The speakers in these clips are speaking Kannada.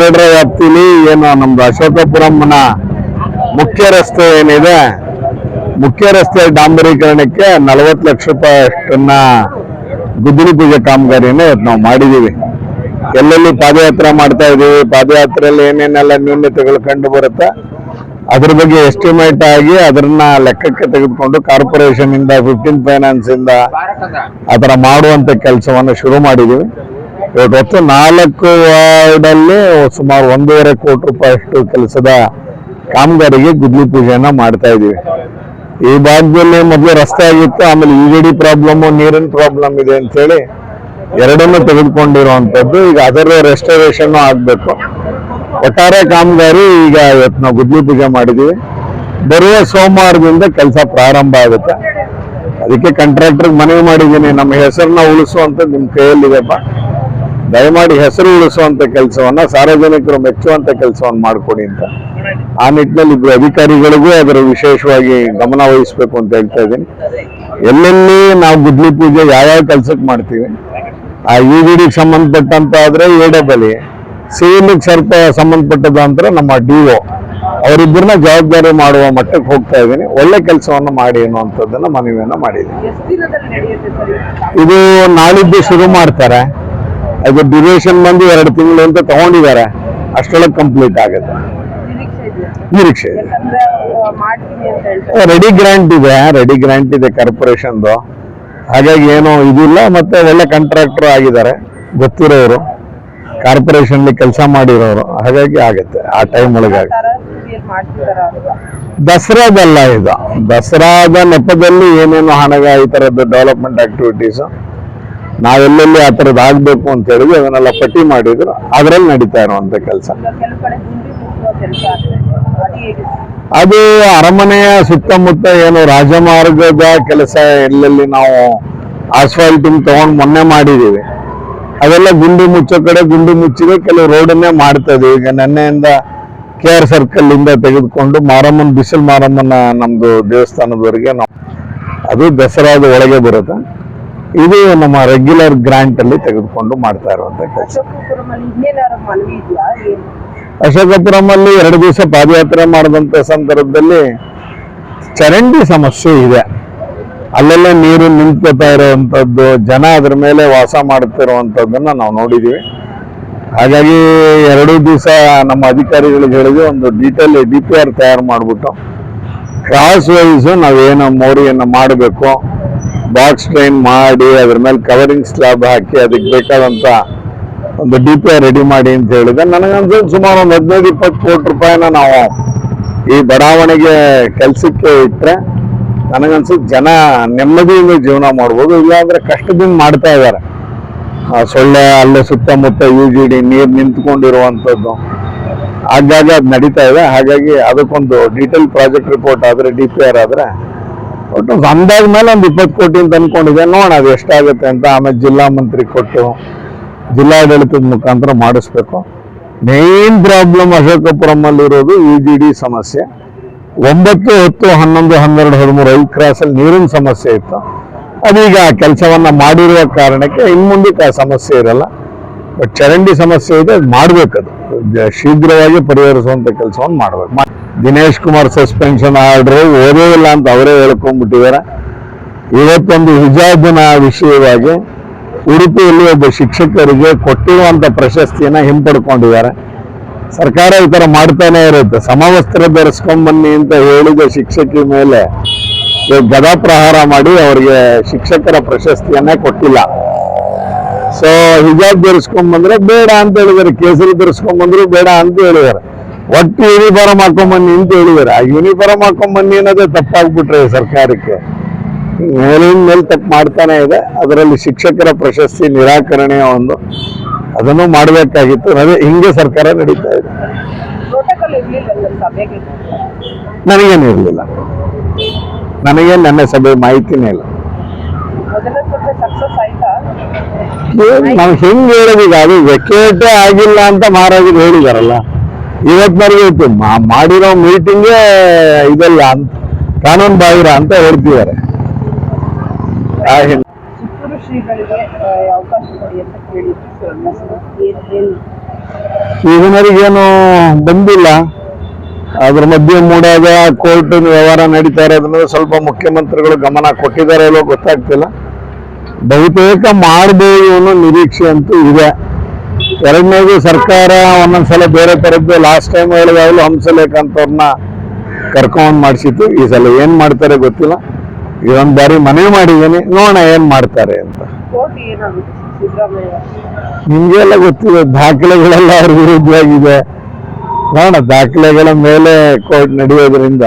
ಎರಡರ ವ್ಯಾಪ್ತಿಲಿ ಏನು ನಮ್ದು ಅಶೋಕಪುರಂನ ಮುಖ್ಯ ರಸ್ತೆ ಏನಿದೆ, ಮುಖ್ಯ ರಸ್ತೆ ಡಾಂಬರೀಕರಣಕ್ಕೆ ನಲವತ್ತು ಲಕ್ಷ ರೂಪಾಯಿ ಅಷ್ಟನ್ನ ಗುದ್ದಲಿ ಪೂಜೆ ಕಾಮಗಾರಿನ ನಾವು ಮಾಡಿದೀವಿ. ಎಲ್ಲೆಲ್ಲಿ ಪಾದಯಾತ್ರೆ ಮಾಡ್ತಾ ಇದೀವಿ, ಪಾದಯಾತ್ರೆಯಲ್ಲಿ ಏನೇನೆಲ್ಲ ನ್ಯೂನತೆಗಳು ಕಂಡು ಬರುತ್ತೆ, ಅದ್ರ ಬಗ್ಗೆ ಎಸ್ಟಿಮೇಟ್ ಆಗಿ ಅದನ್ನ ಲೆಕ್ಕಕ್ಕೆ ತೆಗೆದುಕೊಂಡು ಕಾರ್ಪೊರೇಷನ್ ಇಂದ ಫಿಫ್ಟೀನ್ ಫೈನಾನ್ಸ್ ಇಂದ ಆ ಥರ ಮಾಡುವಂತ ಕೆಲಸವನ್ನು ಶುರು ಮಾಡಿದೀವಿ. ಇವತ್ತು ನಾಲ್ಕು ವಾರ್ಡಲ್ಲಿ ಸುಮಾರು ಒಂದೂವರೆ ಕೋಟಿ ರೂಪಾಯಿ ಅಷ್ಟು ಕೆಲಸದ ಕಾಮಗಾರಿಗೆ ಗುದ್ಲಿ ಪೂಜೆಯನ್ನ ಮಾಡ್ತಾ ಇದೀವಿ ಈ ಭಾಗದಲ್ಲಿ ಮೊದಲು ರಸ್ತೆ ಆಗಿತ್ತು, ಆಮೇಲೆ ಡಿ ಪ್ರಾಬ್ಲಮ್, ನೀರಿನ ಪ್ರಾಬ್ಲಮ್ ಇದೆ ಅಂತ ಹೇಳಿ ಎರಡನ್ನೂ ತೆಗೆದುಕೊಂಡಿರುವಂತದ್ದು ಈಗ ಅದರ ರೆಸ್ಟೋರೇಷನ್ ಆಗಬೇಕು. ಒಟ್ಟಾರೆ ಕಾಮಗಾರಿ ಈಗ ಇವತ್ತು ನಾವು ಗುದ್ಲಿ ಪೂಜೆ ಮಾಡಿದೀವಿ ಬರುವ ಸೋಮವಾರದಿಂದ ಕೆಲಸ ಪ್ರಾರಂಭ ಆಗುತ್ತೆ. ಅದಕ್ಕೆ ಕಾಂಟ್ರಾಕ್ಟರ್ಗೆ ಮನವಿ ಮಾಡಿದ್ದೀನಿ, ನಮ್ಮ ಹೆಸರನ್ನ ಉಳಿಸುವಂತ ನಿಮ್ಮ ಕೈಯಲ್ಲಿದೆಪ್ಪ ದಯಮಾಡಿ ಹೆಸರು ಉಳಿಸುವಂತ ಕೆಲಸವನ್ನ ಸಾರ್ವಜನಿಕರು ಮೆಚ್ಚುವಂತ ಕೆಲಸವನ್ನು ಮಾಡಿಕೊಡಿ ಅಂತ. ಆ ನಿಟ್ಟಿನಲ್ಲಿ ಇಬ್ಬರು ಅಧಿಕಾರಿಗಳಿಗೂ ಅದರ ವಿಶೇಷವಾಗಿ ಗಮನ ವಹಿಸಬೇಕು ಅಂತ ಹೇಳ್ತಾ ಇದ್ದೀನಿ. ಎಲ್ಲೆಲ್ಲಿ ನಾವು ಗುದ್ಲಿ ಪೂಜೆ ಯಾವ್ಯಾವ ಕೆಲಸಕ್ಕೆ ಮಾಡ್ತೀವಿ ಆ ಯು ಡಿ ಡಿಗೆ ಸಂಬಂಧಪಟ್ಟಂತ ಆದ್ರೆ ಎ ಡಬಲಿ ಸಿವಿಲ್ಗೆ ಸ್ವಲ್ಪ ಸಂಬಂಧಪಟ್ಟದ ಅಂದ್ರೆ ನಮ್ಮ ಡಿ ಒ ಅವರಿಬ್ಬರನ್ನ ಜವಾಬ್ದಾರಿ ಮಾಡುವ ಮಟ್ಟಕ್ಕೆ ಹೋಗ್ತಾ ಇದ್ದೀನಿ. ಒಳ್ಳೆ ಕೆಲಸವನ್ನ ಮಾಡಿ ಅನ್ನುವಂಥದ್ದನ್ನ ಮನವಿಯನ್ನ ಮಾಡಿದ್ದೀನಿ. ಇದು ನಾಳಿದ್ದು ಶುರು ಮಾಡ್ತಾರೆ. ಅದು ಡ್ಯೂರೇಷನ್ ಬಂದು ಎರಡು ತಿಂಗಳು ಅಂತ ತಗೊಂಡಿದ್ದಾರೆ. ಅಷ್ಟೊಳಗೆ ಕಂಪ್ಲೀಟ್ ಆಗುತ್ತೆ. ನಿರೀಕ್ಷೆ ಇದೆ. ರೆಡಿ ಗ್ರಾಂಟ್ ಇದೆ ರೆಡಿ ಗ್ರಾಂಟ್ ಇದೆ ಕಾರ್ಪೊರೇಷನ್ದು. ಹಾಗಾಗಿ ಏನೋ ಇದಿಲ್ಲ ಮತ್ತೆ ಒಳ್ಳೆ ಕಾಂಟ್ರಾಕ್ಟರ್ ಆಗಿದ್ದಾರೆ ಗೊತ್ತಿರೋರು. ಕಾರ್ಪೊರೇಷನ್ ಕೆಲಸ ಮಾಡಿರೋರು. ಹಾಗಾಗಿ ಆಗುತ್ತೆ ಆ ಟೈಮ್ ಒಳಗೆ ದಸರಾದಲ್ಲ ಇದು. ದಸರಾದ ನೆಪದಲ್ಲಿ ಏನೇನು ಹಣಗ ಈ ಥರದ್ದು ಡೆವಲಪ್ಮೆಂಟ್ ಆಕ್ಟಿವಿಟೀಸ್ ನಾವೆಲ್ಲೆಲ್ಲಿ ಆ ಥರದ್ದು ಆಗಬೇಕು ಅಂತ ಹೇಳಿದ್ವಿ, ಅದನ್ನೆಲ್ಲ ಪಟ್ಟಿ ಮಾಡಿದ್ರು. ಅದರಲ್ಲಿ ನಡೀತಾ ಇರುವಂಥ ಕೆಲಸ. ಅದು ಅರಮನೆಯ ಸುತ್ತಮುತ್ತ ಏನು ರಾಜಮಾರ್ಗದ ಕೆಲಸ ಎಲ್ಲೆಲ್ಲಿ ನಾವು ಆಸ್ಫಾಲ್ಟಿಂಗ್ ತಗೊಂಡು ಮೊನ್ನೆ ಮಾಡಿದೀವಿ. ಅದೆಲ್ಲ ಗುಂಡಿ ಮುಚ್ಚೋ ಕಡೆ ಗುಂಡಿ ಮುಚ್ಚಿದೆ ಕೆಲವು ರೋಡನ್ನೇ ಮಾಡ್ತಾ ಇದೀವಿ ಈಗ ನೆನ್ನೆಯಿಂದ ಕೆ ಆರ್ ಸರ್ಕಲ್ ಇಂದ ತೆಗೆದುಕೊಂಡು ಮಾರಮ್ಮನ, ಬಿಸಿಲು ಮಾರಮ್ಮನ ನಮ್ದು ದೇವಸ್ಥಾನದವರೆಗೆ ನಾವು ಅದು ದಸರಾದ ಒಳಗೆ ಬರುತ್ತೆ. ಇದು ನಮ್ಮ ರೆಗ್ಯುಲರ್ ಗ್ರಾಂಟ್ ಅಲ್ಲಿ ತೆಗೆದುಕೊಂಡು ಮಾಡ್ತಾ ಇರುವಂತ ಕೆಲಸ. ಅಶೋಕಪುರಂ ಅಲ್ಲಿ ಎರಡು ದಿವಸ ಪಾದಯಾತ್ರೆ ಮಾಡಿದಂತ ಸಂದರ್ಭದಲ್ಲಿ ಚರಂಡಿ ಸಮಸ್ಯೆ ಇದೆ. ಅಲ್ಲೆಲ್ಲ ನೀರು ನಿಂತ್ಕೋತಾ ಇರುವಂತದ್ದು ಜನ ಅದ್ರ ಮೇಲೆ ವಾಸ ಮಾಡ್ತಿರುವಂಥದ್ದನ್ನ ನಾವು ನೋಡಿದೀವಿ. ಹಾಗಾಗಿ ಎರಡು ದಿವಸ ನಮ್ಮ ಅಧಿಕಾರಿಗಳಿಗೆ ಹೇಳಿದ್ವಿ ಒಂದು ಡಿಟೇಲ್ ಡಿ ಪಿ ಆರ್ ತಯಾರು ಮಾಡಿಬಿಟ್ಟು ಕ್ರಾಸ್ ವೈಸ್ ನಾವೇನು ಮೋರಿಯನ್ನು ಮಾಡಬೇಕು ಬಾಕ್ಸ್ ಟ್ರೈನ್ ಮಾಡಿ, ಅದ್ರ ಮೇಲೆ ಕವರಿಂಗ್ ಸ್ಲ್ಯಾಬ್ ಹಾಕಿ, ಅದಕ್ಕೆ ಬೇಕಾದಂಥ ಒಂದು ಡಿ ಪಿ ರೆಡಿ ಮಾಡಿ ಅಂತ ಹೇಳಿದೆ ನನಗನ್ಸುತ್ತೆ ಸುಮಾರು ಒಂದು ಹದಿನೈದು, ಇಪ್ಪತ್ತು ಕೋಟಿ ರೂಪಾಯಿನ ನಾವು ಈ ಬಡಾವಣೆಗೆ ಕೆಲಸಕ್ಕೆ ಇಟ್ಟರೆ ನನಗನ್ಸುತ್ತೆ ಜನ ನೆಮ್ಮದಿಯಿಂದ ಜೀವನ ಮಾಡ್ಬೋದು. ಇಲ್ಲಾಂದ್ರೆ ಕಷ್ಟದಿಂದ ಮಾಡ್ತಾ ಇದ್ದಾರೆ. ಆ ಸೊಳ್ಳೆ ಅಲ್ಲೇ ಸುತ್ತಮುತ್ತ ಯು ಜಿ ಡಿ ನೀರು ನಿಂತ್ಕೊಂಡಿರುವಂಥದ್ದು ಆಗಾಗ ಅದು ನಡೀತಾ ಇದೆ. ಹಾಗಾಗಿ ಅದಕ್ಕೊಂದು ಡೀಟೇಲ್ ಪ್ರಾಜೆಕ್ಟ್ ರಿಪೋರ್ಟ್ ಆದರೆ ಡಿ ಪಿ ಆರ್ ಆದರೆ ಒಟ್ಟು ಅಂದಾಜ್ ಮೇಲೆ ಒಂದು ಇಪ್ಪತ್ತು ಕೋಟಿ ಅಂತ ಅನ್ಕೊಂಡಿದೆ ನೋಡೋಣ ಅದು ಎಷ್ಟಾಗುತ್ತೆ ಅಂತ ಆಮೇಲೆ ಜಿಲ್ಲಾ ಮಂತ್ರಿ ಕೊಟ್ಟು ಜಿಲ್ಲಾಡಳಿತದ ಮುಖಾಂತರ ಮಾಡಿಸ್ಬೇಕು. ಮೇನ್ ಪ್ರಾಬ್ಲಮ್ ಅಶೋಕಪುರಮಲ್ಲಿ ಇರೋದು ಇ ಜಿ ಡಿ ಸಮಸ್ಯೆ. ಒಂಬತ್ತು, ಹತ್ತು, ಹನ್ನೊಂದು, ಹನ್ನೆರಡು, ಹದಿಮೂರು ಐದು ಕ್ರಾಸಲ್ಲಿ ನೀರಿನ ಸಮಸ್ಯೆ ಇತ್ತು. ಅದೀಗ ಆ ಕೆಲಸವನ್ನ ಮಾಡಿರುವ ಕಾರಣಕ್ಕೆ ಇನ್ನು ಮುಂದಕ್ಕೆ ಆ ಸಮಸ್ಯೆ ಇರಲ್ಲ. ಬಟ್ ಚರಂಡಿ ಸಮಸ್ಯೆ ಇದೆ, ಅದು ಮಾಡ್ಬೇಕದು. ಶೀಘ್ರವಾಗಿ ಪರಿಹರಿಸುವಂಥ ಕೆಲಸವನ್ನು ಮಾಡ್ಬೇಕು. ದಿನೇಶ್ ಕುಮಾರ್ ಸಸ್ಪೆನ್ಷನ್ ಆರ್ಡರ್ ಓದೇ ಇಲ್ಲ ಅಂತ ಅವರೇ ಹೇಳ್ಕೊಂಡ್ಬಿಟ್ಟಿದ್ದಾರೆ. ಇವತ್ತೊಂದು ಹಿಜಾಬಿನ ವಿಷಯವಾಗಿ ಉಡುಪಿಯಲ್ಲಿ ಒಬ್ಬ ಶಿಕ್ಷಕರಿಗೆ ಕೊಟ್ಟಿರುವಂತ ಪ್ರಶಸ್ತಿಯನ್ನ ಹಿಂಪಡ್ಕೊಂಡಿದ್ದಾರೆ. ಸರ್ಕಾರ ಈ ತರ ಮಾಡ್ತಾನೆ ಇರುತ್ತೆ. ಸಮವಸ್ತ್ರ ಧರಿಸ್ಕೊಂಬನ್ನಿ ಅಂತ ಹೇಳಿದ ಶಿಕ್ಷಕಿ ಮೇಲೆ ಗದಾ ಪ್ರಹಾರ ಮಾಡಿ ಅವರಿಗೆ ಶಿಕ್ಷಕರ ಪ್ರಶಸ್ತಿಯನ್ನೇ ಕೊಟ್ಟಿಲ್ಲ. ಸೊ ಹಿಜಾಬ್ ಧರಿಸ್ಕೊಂಡ್ ಬಂದ್ರೆ ಬೇಡ ಅಂತ ಹೇಳಿದಾರೆ ಕೇಸರಿ ಧರಿಸ್ಕೊಂಡ್ ಬಂದ್ರು ಬೇಡ ಅಂತ ಹೇಳಿದಾರೆ ಒಟ್ಟು ಯೂನಿಫಾರ್ಮ್ ಹಾಕೊಂಡ್ ಬನ್ನಿ ಅಂತ ಹೇಳಿದಾರೆ. ಆ ಯೂನಿಫಾರ್ಮ್ ಹಾಕೊಂಡ್ ಬನ್ನಿ ಅನ್ನೋದೇ ತಪ್ಪಾಗ್ಬಿಟ್ರೆ ಸರ್ಕಾರಕ್ಕೆ. ಮೇಲಿನ ಮೇಲೆ ತಪ್ಪು ಮಾಡ್ತಾನೆ ಇದೆ. ಅದರಲ್ಲಿ ಶಿಕ್ಷಕರ ಪ್ರಶಸ್ತಿ ನಿರಾಕರಣೆಯ ಒಂದು. ಅದನ್ನು ಮಾಡಬೇಕಾಗಿತ್ತು. ಅದೇ ಹಿಂಗೆ ಸರ್ಕಾರ ನಡೀತಾ ಇದೆ. ನನಗೇನು ಇರಲಿಲ್ಲ ನನಗೆ ನನ್ನ ಸಭೆ ಮಾಹಿತಿನೇ ಇಲ್ಲ. ನಾವು ಹೆಂಗ್ ಹೇಳೋದೀಗ ಅದು ವೆಕೇಟೇ ಆಗಿಲ್ಲ ಅಂತ ಮಹಾರಾಜರು ಹೇಳಿದಾರಲ್ಲ. ಇವತ್ತಿನವರೆಗೆ ಇತ್ತು. ಮಾಡಿರೋ ಮೀಟಿಂಗೇ ಇದೆಲ್ಲ ಅಂತ ಕಾನೂನು ಬಾಹಿರ ಅಂತ ಹೇಳ್ತಿದ್ದಾರೆ. ಈಗಿನವರಿಗೇನು ಬಂದಿಲ್ಲ. ಅದ್ರ ಮಧ್ಯೆ ಮೂಡಾದ ಕೋರ್ಟ್ ವ್ಯವಹಾರ ನಡೀತಾ ಅದನ್ನ ಸ್ವಲ್ಪ ಮುಖ್ಯಮಂತ್ರಿಗಳು ಗಮನ ಕೊಟ್ಟಿದ್ದಾರೆ ಇಲ್ಲೋ ಗೊತ್ತಾಗ್ತಿಲ್ಲ. ಬಹುತೇಕ ಮಾಡಬೇಕು ಅನ್ನೋ ನಿರೀಕ್ಷೆ ಅಂತೂ ಇದೆ. ಎರಡನೇದು ಸರ್ಕಾರ ಒಂದೊಂದ್ಸಲ ಬೇರೆ ತರದ್ದು ಲಾಸ್ಟ್ ಟೈಮ್ ಹೇಳಿದಾಗಲೂ ಹಂಸಲೇಖ ಅಂತವ್ರನ್ನ ಕರ್ಕೊಂಡ್ ಮಾಡಿಸಿತ್ತು ಈ ಸಲ ಏನ್ ಮಾಡ್ತಾರೆ ಗೊತ್ತಿಲ್ಲ. ಇದೊಂದ್ ಬಾರಿ ಮನೆ ಮಾಡಿದ್ದೀನಿ. ನೋಡೋಣ ಏನ್ ಮಾಡ್ತಾರೆ ಅಂತ. ನಿಮ್ಗೆಲ್ಲ ಗೊತ್ತಿದೆ ದಾಖಲೆಗಳೆಲ್ಲ ಅವ್ರ ವಿರುದ್ಧವಾಗಿದೆ ನೋಡೋಣ ದಾಖಲೆಗಳ ಮೇಲೆ ಕೋರ್ಟ್ ನಡೆಯೋದ್ರಿಂದ.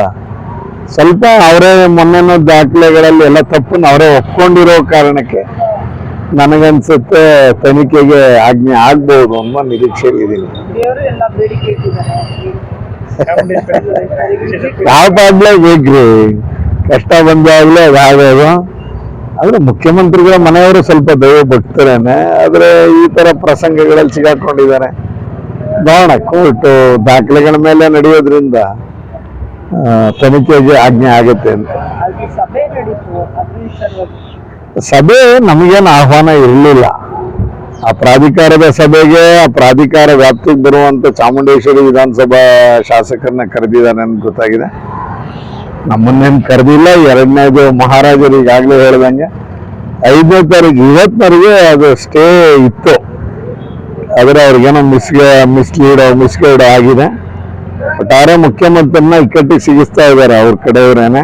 ಸ್ವಲ್ಪ ಅವರೇ ಮೊನ್ನೆನೋ ದಾಖಲೆಗಳಲ್ಲಿ ಎಲ್ಲ ತಪ್ಪನ್ನು ಅವರೇ ಒಪ್ಕೊಂಡಿರೋ ಕಾರಣಕ್ಕೆ ನನಗನ್ಸುತ್ತೆ ತನಿಖೆಗೆ ಆಜ್ಞೆ ಆಗ್ಬಹುದು ಅನ್ನೋ ನಿರೀಕ್ಷೆಯಲ್ಲಿದ್ದೀನಿ ಇದೀನಿ ಇಟ್ಟಿದ್ದಾರೆ ಯಾವಾಗ್ಲೇ ಬೇಕ್ರಿ? ಕಷ್ಟ ಬಂದಾಗ್ಲೇ ಅದಾಗೋದು ಆದ್ರೆ ಮುಖ್ಯಮಂತ್ರಿಗಳ ಮನೆಯವರು ಸ್ವಲ್ಪ ದೈವ ಭಕ್ತರೇನೆ. ಆದ್ರೆ ಈ ತರ ಪ್ರಸಂಗಗಳಲ್ಲಿ ಸಿಗಾಕೊಂಡಿದ್ದಾರೆ. ನೋಡೋಣ ಕೋರ್ಟ್ ದಾಖಲೆಗಳ ಮೇಲೆ ನಡೆಯೋದ್ರಿಂದ ತನಿಖೆಗೆ ಆಜ್ಞೆ ಆಗುತ್ತೆ ಅಂತ. ಸಭೆ ನಮಗೇನು ಆಹ್ವಾನ ಇರಲಿಲ್ಲ. ಆ ಪ್ರಾಧಿಕಾರದ ಸಭೆಗೆ, ಆ ಪ್ರಾಧಿಕಾರ ವ್ಯಾಪ್ತಿಗೆ ಬರುವಂತ ಚಾಮುಂಡೇಶ್ವರಿ ವಿಧಾನಸಭಾ ಶಾಸಕರನ್ನ ಕರೆದಿದ್ದಾನೆ ಅಂತ ಗೊತ್ತಾಗಿದೆ. ನಮ್ಮನ್ನೇನು ಕರೆದಿಲ್ಲ, ಎರಡನೇದು ಮಹಾರಾಜರು ಈಗಾಗಲೇ ಹೇಳ್ದಂಗೆ. ಐದನೇ ತಾರೀಕು ಇವತ್ತಿನವರೆಗೆ ಅದು ಸ್ಟೇ ಇತ್ತು. ಆದರೆ ಅವ್ರಿಗೇನೋ ಮಿಸ್ಗೆ ಮಿಸ್ಲೀಡ್ ಮಿಸ್ಗೈಡ್ ಆಗಿದೆ. ಒಟ್ಟಾರೆ ಮುಖ್ಯಮಂತ್ರಿನ ಇಕ್ಕಟ್ಟಿಗೆ ಸಿಗಿಸ್ತಾ ಇದ್ದಾರೆ ಅವ್ರ ಕಡೆಯವರೇನೆ.